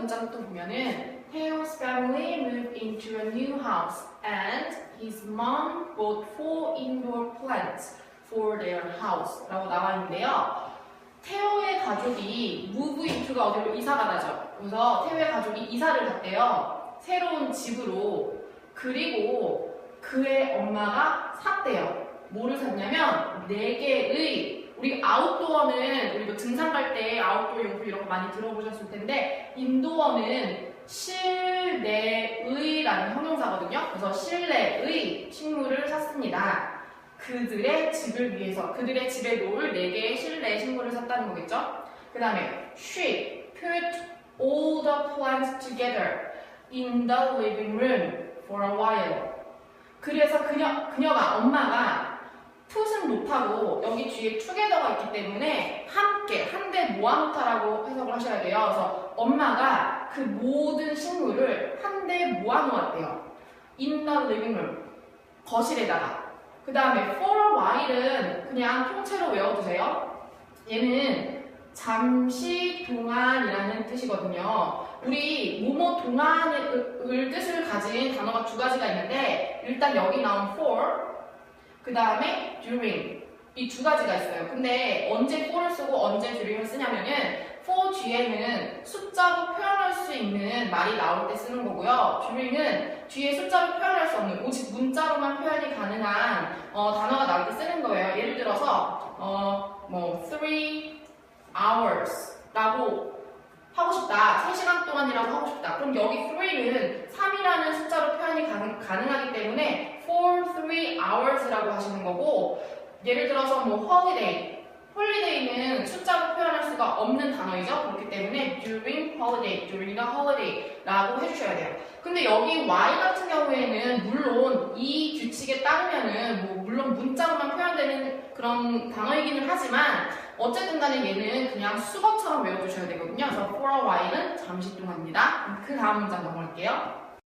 문장부터 보면은 Theo's family moved into a new house and his mom bought four indoor plants for their house 라고 나와 있는데요. 태호의 가족이 move into가 어디로 이사가 나죠. 그래서 태호의 가족이 이사를 갔대요. 새로운 집으로. 그리고 그의 엄마가 샀대요. 뭐를 샀냐면 네 개의 우리 아웃도어는 우리 뭐 등산 갈 때 아웃도어 용품 이런 거 많이 들어보셨을 텐데 인도어는 실내의라는 형용사거든요. 그래서 실내의 식물을 샀습니다. 그들의 집을 위해서 그들의 집에 놓을 네 개의 실내 식물을 샀다는 거겠죠. 그 다음에 she put all the plants together in the living room for a while. 그래서 그녀, 그녀가 풋은 못하고 여기 뒤에 together가 있기 때문에 함께 한데 모아놓다라고 해석을 하셔야 돼요. 그래서 엄마가 그 모든 식물을 한데 모아놓았대요. In the living room. 거실에다가. 그 다음에 for a while은 그냥 통째로 외워두세요. 얘는 잠시 동안이라는 뜻이거든요. 우리 뭐뭐 동안을 뜻을 가진 단어가 두 가지가 있는데 일단 여기 나온 for 그 다음에 during 이 두 가지가 있어요. 근데 언제 for를 쓰고 언제 during을 쓰냐면은 for 뒤에는 숫자로 표현할 수 있는 말이 나올 때 쓰는 거고요. during은 뒤에 숫자로 표현할 수 없는 오직 문자로만 표현이 가능한 어, 단어가 나올 때 쓰는 거예요. 예를 들어서 어, 뭐 three hours라고 하고 싶다. 3시간 동안이라고 하고 싶다. 그럼 여기 3는 3이라는 숫자로 표현이 가능, 가능하기 때문에 for 3 hours라고 하시는 거고 예를 들어서 뭐 holiday 홀리데이는 숫자로 표현할 수가 없는 단어이죠. 그렇기 때문에 during holiday, during the holiday라고 해주셔야 돼요. 근데 여기 y 같은 경우에는 물론 이 규칙에 따르면은 뭐 물론 문자로만 표현되는 그런 단어이기는 하지만 어쨌든 간에 얘는 그냥 수거처럼 외워주셔야 되거든요. 그래서 for a while은 잠시 동안입니다. 그 다음 문장 넘어갈게요.